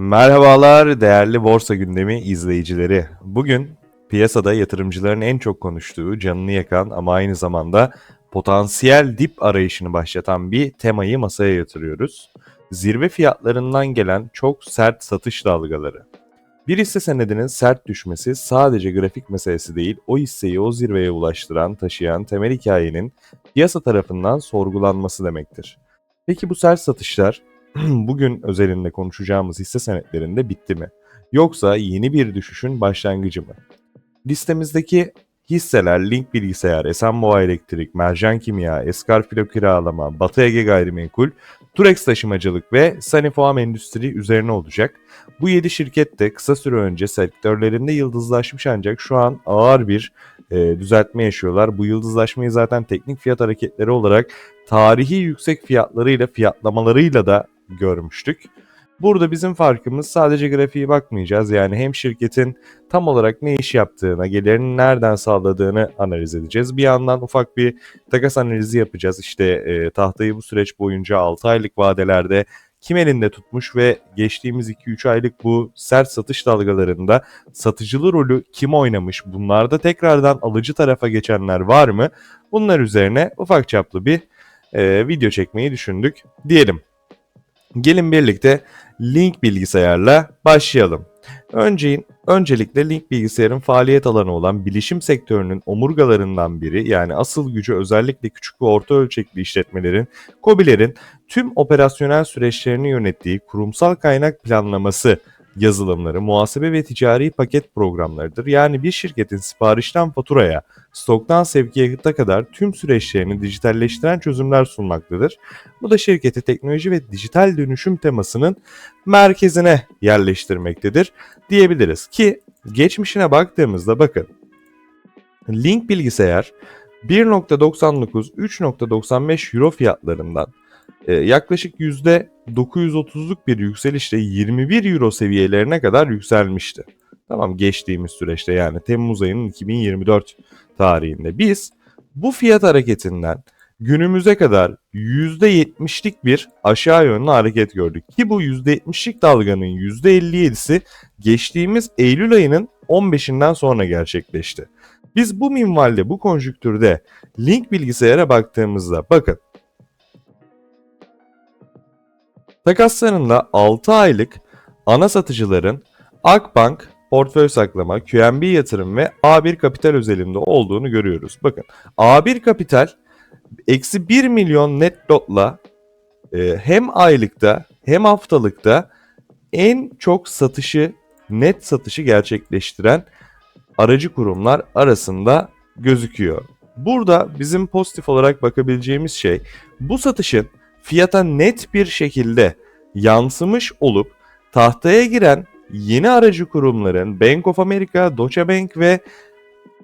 Merhabalar değerli borsa gündemi izleyicileri. Bugün piyasada yatırımcıların en çok konuştuğu, canını yakan ama aynı zamanda potansiyel dip arayışını başlatan bir temayı masaya yatırıyoruz. Zirve fiyatlarından gelen çok sert satış dalgaları. Bir hisse senedinin sert düşmesi sadece grafik meselesi değil, o hisseyi o zirveye ulaştıran, taşıyan temel hikayenin piyasa tarafından sorgulanması demektir. Peki bu sert satışlar bugün özelinde konuşacağımız hisse senetlerinde bitti mi? Yoksa yeni bir düşüşün başlangıcı mı? Listemizdeki hisseler Link Bilgisayar, Esenboğa Elektrik, Mercan Kimya, Eskar Filo Kiralama, Batı Ege Gayrimenkul, Turex Taşımacılık ve Sanifoam Endüstri üzerine olacak. Bu 7 şirket de kısa süre önce sektörlerinde yıldızlaşmış ancak şu an ağır bir e, düzeltme yaşıyorlar. Bu yıldızlaşmayı zaten teknik fiyat hareketleri olarak tarihi yüksek fiyatlarıyla fiyatlamalarıyla da görmüştük. Burada bizim farkımız sadece grafiğe bakmayacağız. Yani hem şirketin tam olarak ne iş yaptığına, gelirini nereden sağladığını analiz edeceğiz. Bir yandan ufak bir takas analizi yapacağız. İşte e, tahtayı bu süreç boyunca 6 aylık vadelerde kim elinde tutmuş ve geçtiğimiz 2-3 aylık bu sert satış dalgalarında satıcılı rolü kim oynamış? Bunlarda tekrardan alıcı tarafa geçenler var mı? Bunlar üzerine ufak çaplı bir e, video çekmeyi düşündük diyelim. Gelin birlikte Link bilgisayarla başlayalım. Önceyin, öncelikle Link bilgisayarın faaliyet alanı olan bilişim sektörünün omurgalarından biri yani asıl gücü özellikle küçük ve orta ölçekli işletmelerin, COBİ'lerin tüm operasyonel süreçlerini yönettiği kurumsal kaynak planlaması yazılımları, muhasebe ve ticari paket programlarıdır. Yani bir şirketin siparişten faturaya, stoktan sevkiyata kadar tüm süreçlerini dijitalleştiren çözümler sunmaktadır. Bu da şirketi teknoloji ve dijital dönüşüm temasının merkezine yerleştirmektedir diyebiliriz ki geçmişine baktığımızda bakın Link bilgisayar 1.99-3.95 euro fiyatlarından e, yaklaşık %930'luk bir yükselişle 21 euro seviyelerine kadar yükselmişti. Tamam geçtiğimiz süreçte yani Temmuz ayının 2024 tarihinde biz bu fiyat hareketinden günümüze kadar %70'lik bir aşağı yönlü hareket gördük. Ki bu %70'lik dalganın %57'si geçtiğimiz Eylül ayının 15'inden sonra gerçekleşti. Biz bu minvalde, bu konjüktürde link bilgisayara baktığımızda bakın Takaslarında 6 aylık ana satıcıların Akbank, portföy saklama, QNB yatırım ve A1 kapital özelinde olduğunu görüyoruz. Bakın A1 kapital eksi 1 milyon net lotla e, hem aylıkta hem haftalıkta en çok satışı net satışı gerçekleştiren aracı kurumlar arasında gözüküyor. Burada bizim pozitif olarak bakabileceğimiz şey bu satışın fiyata net bir şekilde yansımış olup tahtaya giren yeni aracı kurumların Bank of America, Deutsche Bank ve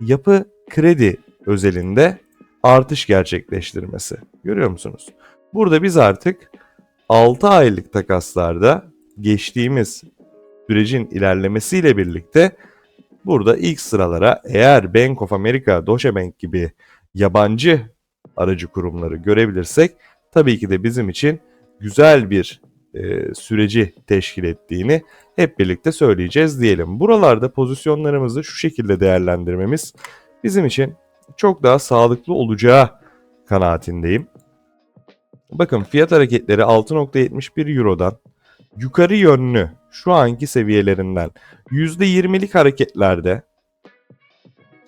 Yapı Kredi özelinde artış gerçekleştirmesi. Görüyor musunuz? Burada biz artık 6 aylık takaslarda geçtiğimiz sürecin ilerlemesiyle birlikte burada ilk sıralara eğer Bank of America, Deutsche Bank gibi yabancı aracı kurumları görebilirsek tabii ki de bizim için güzel bir e, süreci teşkil ettiğini hep birlikte söyleyeceğiz diyelim. Buralarda pozisyonlarımızı şu şekilde değerlendirmemiz bizim için çok daha sağlıklı olacağı kanaatindeyim. Bakın fiyat hareketleri 6.71 Euro'dan yukarı yönlü şu anki seviyelerinden %20'lik hareketlerde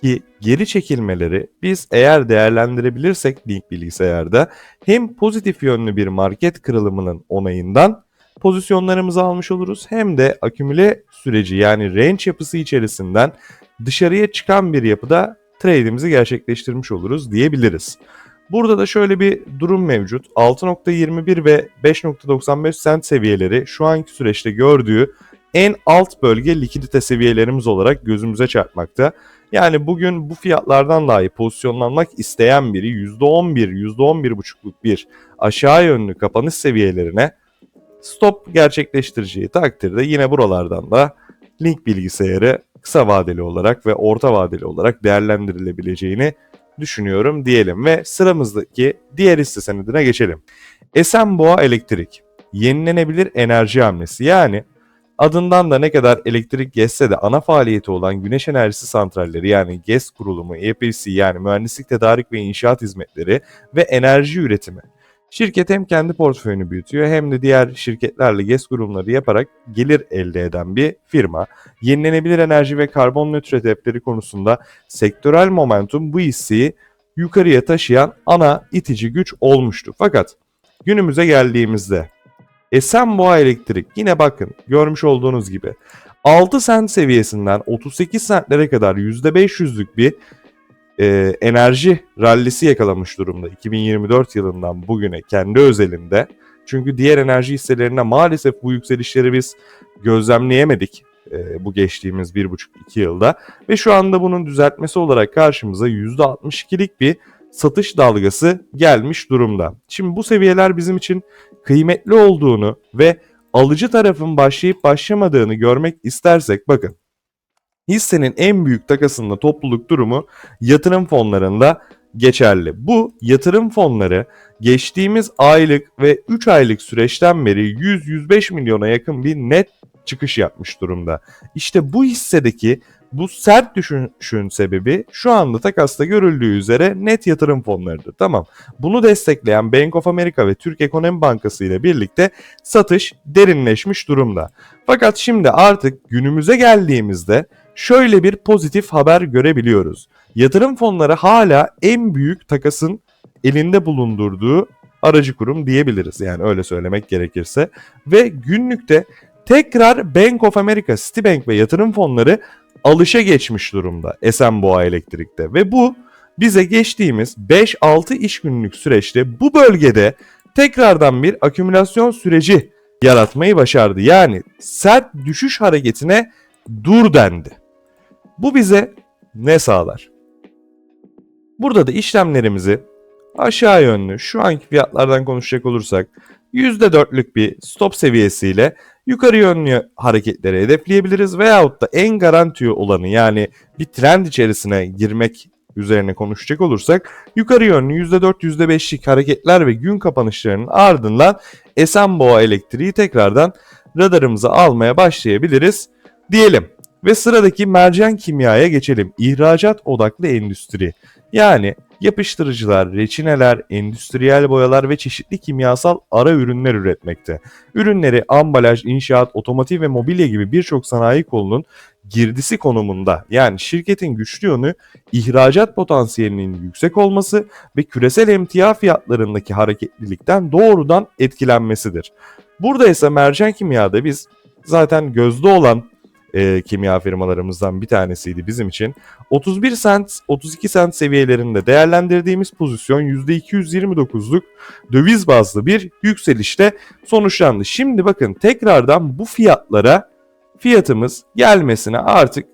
ki geri çekilmeleri biz eğer değerlendirebilirsek Link bilgisayarda hem pozitif yönlü bir market kırılımının onayından pozisyonlarımızı almış oluruz hem de akümüle süreci yani range yapısı içerisinden dışarıya çıkan bir yapıda trade'imizi gerçekleştirmiş oluruz diyebiliriz. Burada da şöyle bir durum mevcut. 6.21 ve 5.95 cent seviyeleri şu anki süreçte gördüğü en alt bölge likidite seviyelerimiz olarak gözümüze çarpmakta. Yani bugün bu fiyatlardan dahi pozisyonlanmak isteyen biri %11, %11,5'luk bir aşağı yönlü kapanış seviyelerine stop gerçekleştireceği takdirde yine buralardan da link bilgisayarı kısa vadeli olarak ve orta vadeli olarak değerlendirilebileceğini düşünüyorum diyelim ve sıramızdaki diğer hisse senedine geçelim. Esenboğa Elektrik yenilenebilir enerji hamlesi yani adından da ne kadar elektrik geçse de ana faaliyeti olan güneş enerjisi santralleri yani GES kurulumu, EPC yani mühendislik tedarik ve inşaat hizmetleri ve enerji üretimi. Şirket hem kendi portföyünü büyütüyor hem de diğer şirketlerle GES kurumları yaparak gelir elde eden bir firma. Yenilenebilir enerji ve karbon nötr hedefleri konusunda sektörel momentum bu hisseyi yukarıya taşıyan ana itici güç olmuştu. Fakat günümüze geldiğimizde Esenboğa Elektrik yine bakın görmüş olduğunuz gibi 6 sent seviyesinden 38 sentlere kadar %500'lük bir e, enerji rallisi yakalamış durumda 2024 yılından bugüne kendi özelinde. Çünkü diğer enerji hisselerine maalesef bu yükselişleri biz gözlemleyemedik e, bu geçtiğimiz 1,5-2 yılda. Ve şu anda bunun düzeltmesi olarak karşımıza %62'lik bir satış dalgası gelmiş durumda. Şimdi bu seviyeler bizim için kıymetli olduğunu ve alıcı tarafın başlayıp başlamadığını görmek istersek bakın hissenin en büyük takasında topluluk durumu yatırım fonlarında geçerli. Bu yatırım fonları geçtiğimiz aylık ve 3 aylık süreçten beri 100-105 milyona yakın bir net çıkış yapmış durumda. İşte bu hissedeki bu sert düşüşün sebebi şu anda takasta görüldüğü üzere net yatırım fonlarıdır. Tamam. Bunu destekleyen Bank of America ve Türk Ekonomi Bankası ile birlikte satış derinleşmiş durumda. Fakat şimdi artık günümüze geldiğimizde şöyle bir pozitif haber görebiliyoruz. Yatırım fonları hala en büyük takasın elinde bulundurduğu aracı kurum diyebiliriz. Yani öyle söylemek gerekirse. Ve günlükte tekrar Bank of America, Citibank ve yatırım fonları alışa geçmiş durumda Esenboğa Elektrik'te. Ve bu bize geçtiğimiz 5-6 iş günlük süreçte bu bölgede tekrardan bir akümülasyon süreci yaratmayı başardı. Yani sert düşüş hareketine dur dendi. Bu bize ne sağlar? Burada da işlemlerimizi aşağı yönlü şu anki fiyatlardan konuşacak olursak %4'lük bir stop seviyesiyle yukarı yönlü hareketleri hedefleyebiliriz veyahut da en garanti olanı yani bir trend içerisine girmek üzerine konuşacak olursak yukarı yönlü %4 %5'lik hareketler ve gün kapanışlarının ardından Esenboğa elektriği tekrardan radarımıza almaya başlayabiliriz diyelim. Ve sıradaki mercan kimyaya geçelim. İhracat odaklı endüstri. Yani yapıştırıcılar, reçineler, endüstriyel boyalar ve çeşitli kimyasal ara ürünler üretmekte. Ürünleri ambalaj, inşaat, otomotiv ve mobilya gibi birçok sanayi kolunun girdisi konumunda. Yani şirketin güçlü yönü ihracat potansiyelinin yüksek olması ve küresel emtia fiyatlarındaki hareketlilikten doğrudan etkilenmesidir. Burada ise mercan kimyada biz zaten gözde olan e, kimya firmalarımızdan bir tanesiydi bizim için. 31 sent, 32 sent seviyelerinde değerlendirdiğimiz pozisyon %229'luk döviz bazlı bir yükselişle sonuçlandı. Şimdi bakın tekrardan bu fiyatlara fiyatımız gelmesine artık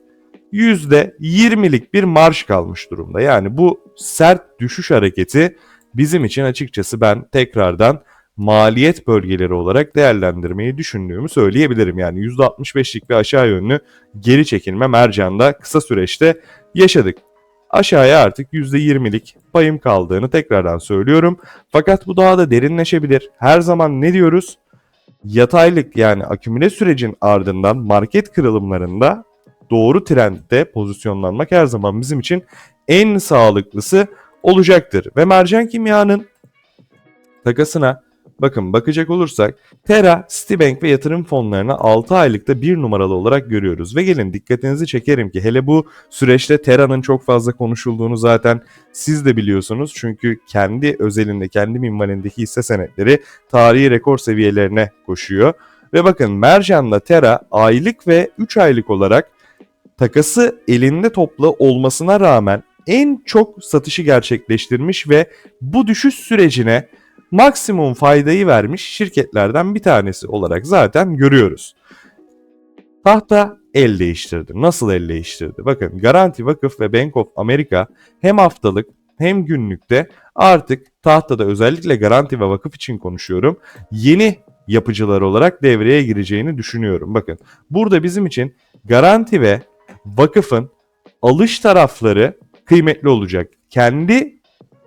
%20'lik bir marş kalmış durumda. Yani bu sert düşüş hareketi bizim için açıkçası ben tekrardan maliyet bölgeleri olarak değerlendirmeyi düşündüğümü söyleyebilirim. Yani %65'lik bir aşağı yönlü geri çekilme mercanda kısa süreçte yaşadık. Aşağıya artık %20'lik payım kaldığını tekrardan söylüyorum. Fakat bu daha da derinleşebilir. Her zaman ne diyoruz? Yataylık yani akümüle sürecin ardından market kırılımlarında doğru trendde pozisyonlanmak her zaman bizim için en sağlıklısı olacaktır. Ve mercan kimyanın takasına Bakın bakacak olursak Terra, Citibank ve yatırım fonlarına 6 aylıkta bir numaralı olarak görüyoruz. Ve gelin dikkatinizi çekerim ki hele bu süreçte Terra'nın çok fazla konuşulduğunu zaten siz de biliyorsunuz. Çünkü kendi özelinde, kendi minvalindeki hisse senetleri tarihi rekor seviyelerine koşuyor. Ve bakın Mercan'la Terra aylık ve 3 aylık olarak takası elinde toplu olmasına rağmen en çok satışı gerçekleştirmiş ve bu düşüş sürecine maksimum faydayı vermiş şirketlerden bir tanesi olarak zaten görüyoruz. Tahta el değiştirdi. Nasıl el değiştirdi? Bakın Garanti Vakıf ve Bank of America hem haftalık hem günlükte artık tahtada özellikle Garanti ve Vakıf için konuşuyorum. Yeni yapıcılar olarak devreye gireceğini düşünüyorum. Bakın burada bizim için Garanti ve Vakıf'ın alış tarafları kıymetli olacak. Kendi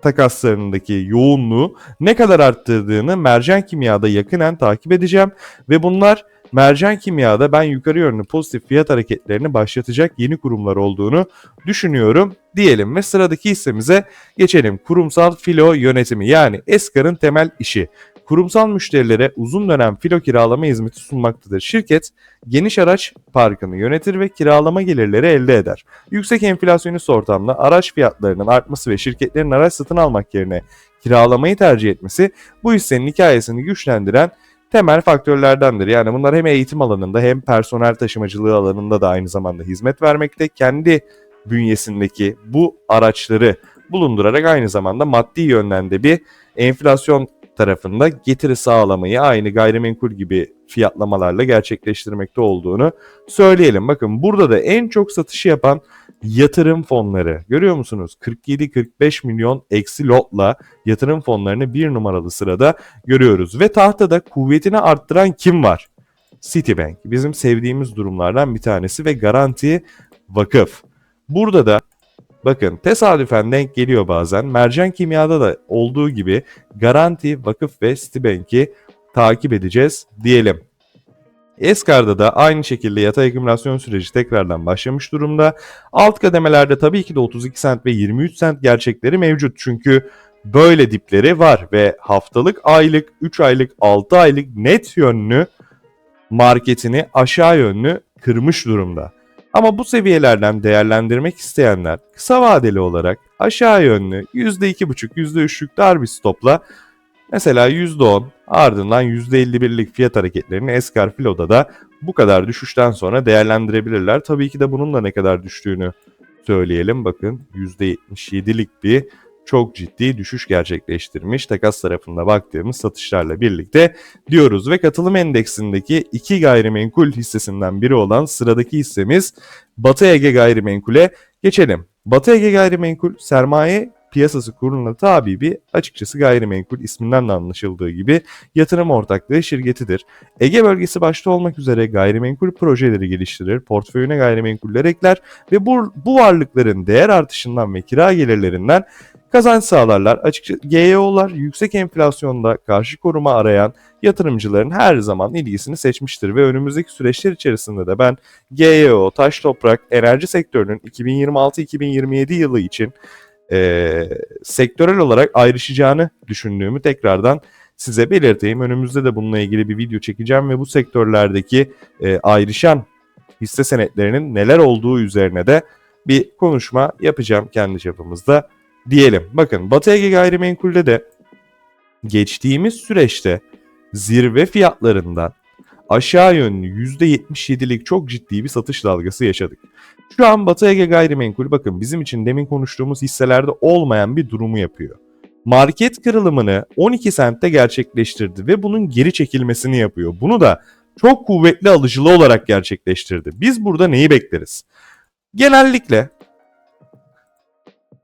takaslarındaki yoğunluğu ne kadar arttırdığını mercan kimyada yakinen takip edeceğim. Ve bunlar Mercan Kimya'da ben yukarı yönlü pozitif fiyat hareketlerini başlatacak yeni kurumlar olduğunu düşünüyorum diyelim ve sıradaki hissemize geçelim. Kurumsal filo yönetimi yani Eskar'ın temel işi. Kurumsal müşterilere uzun dönem filo kiralama hizmeti sunmaktadır. Şirket geniş araç parkını yönetir ve kiralama gelirleri elde eder. Yüksek enflasyonist ortamda araç fiyatlarının artması ve şirketlerin araç satın almak yerine kiralamayı tercih etmesi bu hissenin hikayesini güçlendiren temel faktörlerdendir. Yani bunlar hem eğitim alanında hem personel taşımacılığı alanında da aynı zamanda hizmet vermekte. Kendi bünyesindeki bu araçları bulundurarak aynı zamanda maddi yönden de bir enflasyon tarafında getiri sağlamayı aynı gayrimenkul gibi fiyatlamalarla gerçekleştirmekte olduğunu söyleyelim. Bakın burada da en çok satışı yapan yatırım fonları. Görüyor musunuz? 47-45 milyon eksi lotla yatırım fonlarını bir numaralı sırada görüyoruz. Ve tahtada kuvvetini arttıran kim var? Citibank. Bizim sevdiğimiz durumlardan bir tanesi ve garanti vakıf. Burada da bakın tesadüfen denk geliyor bazen. Mercan Kimya'da da olduğu gibi Garanti, Vakıf ve Citibank'i takip edeceğiz diyelim. Eskar'da da aynı şekilde yatay akümülasyon süreci tekrardan başlamış durumda. Alt kademelerde tabii ki de 32 sent ve 23 sent gerçekleri mevcut. Çünkü böyle dipleri var ve haftalık, aylık, 3 aylık, 6 aylık net yönlü marketini aşağı yönlü kırmış durumda. Ama bu seviyelerden değerlendirmek isteyenler kısa vadeli olarak aşağı yönlü %2,5, %3'lük dar bir stopla mesela %10 ardından %51'lik fiyat hareketlerini Eskar Filo'da da bu kadar düşüşten sonra değerlendirebilirler. Tabii ki de bunun da ne kadar düştüğünü söyleyelim. Bakın %77'lik bir çok ciddi düşüş gerçekleştirmiş. Takas tarafında baktığımız satışlarla birlikte diyoruz ve katılım endeksindeki iki gayrimenkul hissesinden biri olan sıradaki hissemiz Batı Ege Gayrimenkul'e geçelim. Batı Ege Gayrimenkul sermaye piyasası kuruluna tabi bir açıkçası gayrimenkul isminden de anlaşıldığı gibi yatırım ortaklığı şirketidir. Ege bölgesi başta olmak üzere gayrimenkul projeleri geliştirir, portföyüne gayrimenkuller ekler ve bu, bu varlıkların değer artışından ve kira gelirlerinden kazanç sağlarlar. Açıkçası GEO'lar yüksek enflasyonda karşı koruma arayan yatırımcıların her zaman ilgisini seçmiştir ve önümüzdeki süreçler içerisinde de ben GEO, taş toprak, enerji sektörünün 2026-2027 yılı için e, sektörel olarak ayrışacağını düşündüğümü tekrardan size belirteyim. Önümüzde de bununla ilgili bir video çekeceğim ve bu sektörlerdeki e, ayrışan hisse senetlerinin neler olduğu üzerine de bir konuşma yapacağım kendi çapımızda diyelim. Bakın Batı Ege Gayrimenkul'de de geçtiğimiz süreçte zirve fiyatlarından aşağı yönlü %77'lik çok ciddi bir satış dalgası yaşadık. Şu an Batı Ege Gayrimenkul bakın bizim için demin konuştuğumuz hisselerde olmayan bir durumu yapıyor. Market kırılımını 12 sentte gerçekleştirdi ve bunun geri çekilmesini yapıyor. Bunu da çok kuvvetli alıcılı olarak gerçekleştirdi. Biz burada neyi bekleriz? Genellikle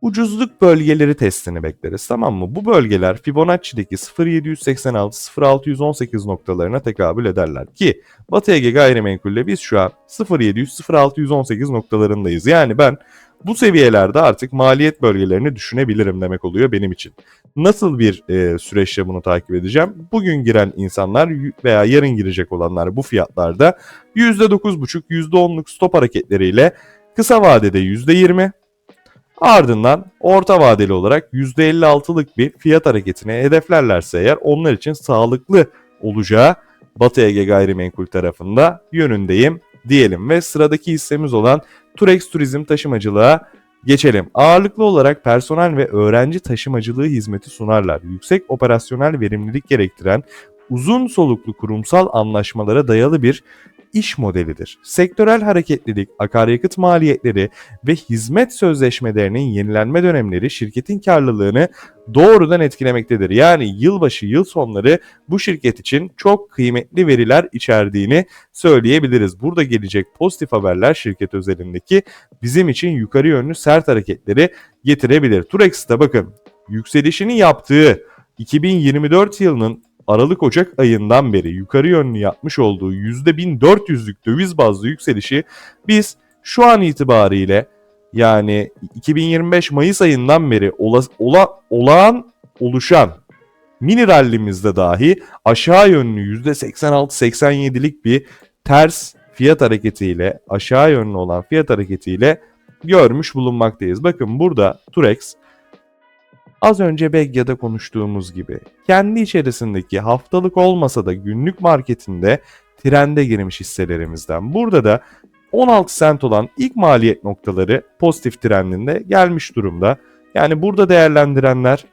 ucuzluk bölgeleri testini bekleriz tamam mı? Bu bölgeler Fibonacci'deki 0.786-0.618 noktalarına tekabül ederler ki Batı Ege gayrimenkulle biz şu an 0.700-0.618 noktalarındayız. Yani ben bu seviyelerde artık maliyet bölgelerini düşünebilirim demek oluyor benim için. Nasıl bir e, süreçte bunu takip edeceğim? Bugün giren insanlar veya yarın girecek olanlar bu fiyatlarda %9.5, %10'luk stop hareketleriyle kısa vadede %20, Ardından orta vadeli olarak %56'lık bir fiyat hareketine hedeflerlerse eğer onlar için sağlıklı olacağı Batı Ege Gayrimenkul tarafında yönündeyim diyelim ve sıradaki hissemiz olan Turex Turizm Taşımacılığa geçelim. Ağırlıklı olarak personel ve öğrenci taşımacılığı hizmeti sunarlar. Yüksek operasyonel verimlilik gerektiren uzun soluklu kurumsal anlaşmalara dayalı bir iş modelidir. Sektörel hareketlilik, akaryakıt maliyetleri ve hizmet sözleşmelerinin yenilenme dönemleri şirketin karlılığını doğrudan etkilemektedir. Yani yılbaşı, yıl sonları bu şirket için çok kıymetli veriler içerdiğini söyleyebiliriz. Burada gelecek pozitif haberler şirket özelindeki bizim için yukarı yönlü sert hareketleri getirebilir. Turex'te bakın yükselişini yaptığı 2024 yılının Aralık-Ocak ayından beri yukarı yönlü yapmış olduğu %1400'lük döviz bazlı yükselişi biz şu an itibariyle yani 2025 Mayıs ayından beri ola, ola, olağan oluşan mini rallimizde dahi aşağı yönlü %86-87'lik bir ters fiyat hareketiyle aşağı yönlü olan fiyat hareketiyle görmüş bulunmaktayız. Bakın burada Turex az önce Begya'da konuştuğumuz gibi kendi içerisindeki haftalık olmasa da günlük marketinde trende girmiş hisselerimizden. Burada da 16 sent olan ilk maliyet noktaları pozitif trendinde gelmiş durumda. Yani burada değerlendirenler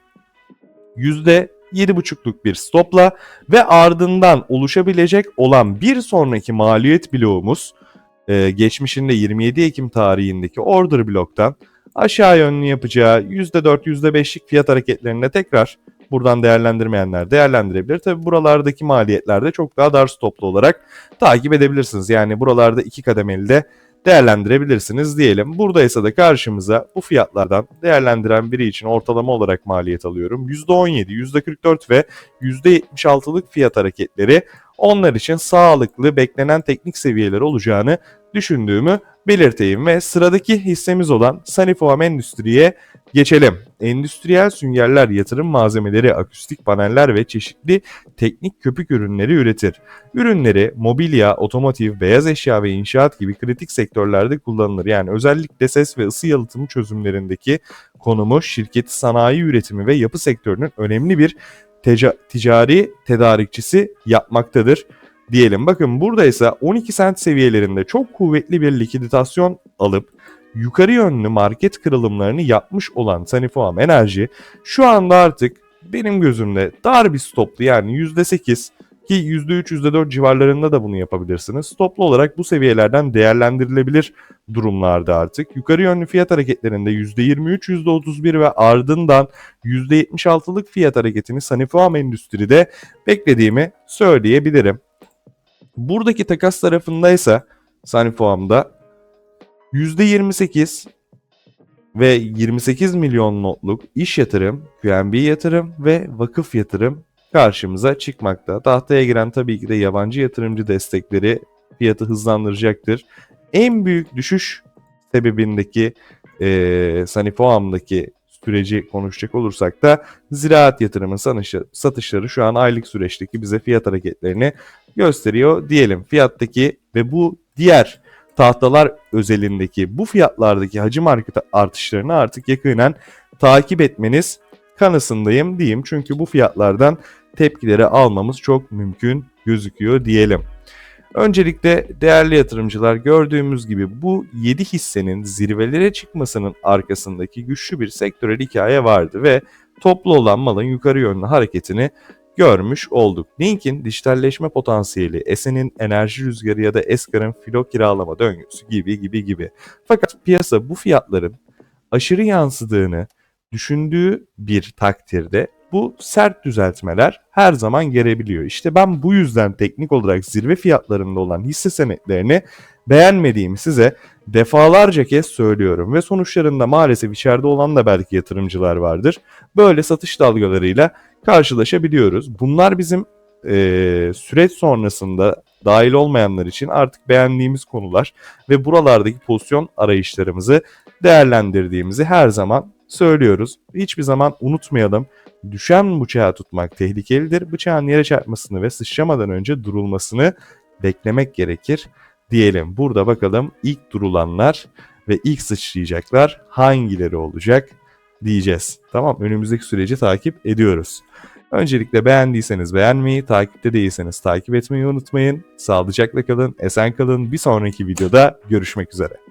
%7,5'luk bir stopla ve ardından oluşabilecek olan bir sonraki maliyet bloğumuz e, geçmişinde 27 Ekim tarihindeki order bloktan aşağı yönlü yapacağı %4 %5'lik fiyat hareketlerinde tekrar buradan değerlendirmeyenler değerlendirebilir. Tabi buralardaki maliyetlerde çok daha dar stoplu olarak takip edebilirsiniz. Yani buralarda iki kademeli de değerlendirebilirsiniz diyelim. Burada ise de karşımıza bu fiyatlardan değerlendiren biri için ortalama olarak maliyet alıyorum. %17, %44 ve %76'lık fiyat hareketleri onlar için sağlıklı beklenen teknik seviyeler olacağını düşündüğümü belirteyim ve sıradaki hissemiz olan Sanifoam Endüstri'ye geçelim. Endüstriyel süngerler, yatırım malzemeleri, akustik paneller ve çeşitli teknik köpük ürünleri üretir. Ürünleri mobilya, otomotiv, beyaz eşya ve inşaat gibi kritik sektörlerde kullanılır. Yani özellikle ses ve ısı yalıtımı çözümlerindeki konumu şirketi sanayi üretimi ve yapı sektörünün önemli bir ticari tedarikçisi yapmaktadır diyelim. Bakın burada ise 12 sent seviyelerinde çok kuvvetli bir likiditasyon alıp yukarı yönlü market kırılımlarını yapmış olan Sanifoam Enerji şu anda artık benim gözümde dar bir stoplu yani %8 ki %3 %4 civarlarında da bunu yapabilirsiniz. Stoplu olarak bu seviyelerden değerlendirilebilir durumlarda artık. Yukarı yönlü fiyat hareketlerinde %23 %31 ve ardından %76'lık fiyat hareketini Sanifoam Endüstri'de beklediğimi söyleyebilirim. Buradaki takas tarafındaysa Sanifoam'da %28 ve 28 milyon notluk iş yatırım, QNB yatırım ve vakıf yatırım karşımıza çıkmakta. Tahtaya giren tabii ki de yabancı yatırımcı destekleri fiyatı hızlandıracaktır. En büyük düşüş sebebindeki e, Sanifoam'daki süreci konuşacak olursak da ziraat yatırımın satışları şu an aylık süreçteki bize fiyat hareketlerini gösteriyor diyelim. Fiyattaki ve bu diğer tahtalar özelindeki bu fiyatlardaki hacim artışlarını artık yakinen takip etmeniz kanısındayım diyeyim. Çünkü bu fiyatlardan tepkileri almamız çok mümkün gözüküyor diyelim. Öncelikle değerli yatırımcılar gördüğümüz gibi bu 7 hissenin zirvelere çıkmasının arkasındaki güçlü bir sektörel hikaye vardı ve toplu olan malın yukarı yönlü hareketini görmüş olduk. Link'in dijitalleşme potansiyeli, Esen'in enerji rüzgarı ya da Eskar'ın filo kiralama döngüsü gibi gibi gibi. Fakat piyasa bu fiyatların aşırı yansıdığını düşündüğü bir takdirde bu sert düzeltmeler her zaman gelebiliyor. İşte ben bu yüzden teknik olarak zirve fiyatlarında olan hisse senetlerini beğenmediğimi size defalarca kez söylüyorum ve sonuçlarında maalesef içeride olan da belki yatırımcılar vardır. Böyle satış dalgalarıyla karşılaşabiliyoruz. Bunlar bizim e, süreç sonrasında dahil olmayanlar için artık beğendiğimiz konular ve buralardaki pozisyon arayışlarımızı değerlendirdiğimizi her zaman söylüyoruz. Hiçbir zaman unutmayalım. Düşen bıçağı tutmak tehlikelidir. Bıçağın yere çarpmasını ve sıçramadan önce durulmasını beklemek gerekir diyelim. Burada bakalım ilk durulanlar ve ilk sıçrayacaklar hangileri olacak diyeceğiz. Tamam önümüzdeki süreci takip ediyoruz. Öncelikle beğendiyseniz beğenmeyi, takipte değilseniz takip etmeyi unutmayın. Sağlıcakla kalın, esen kalın. Bir sonraki videoda görüşmek üzere.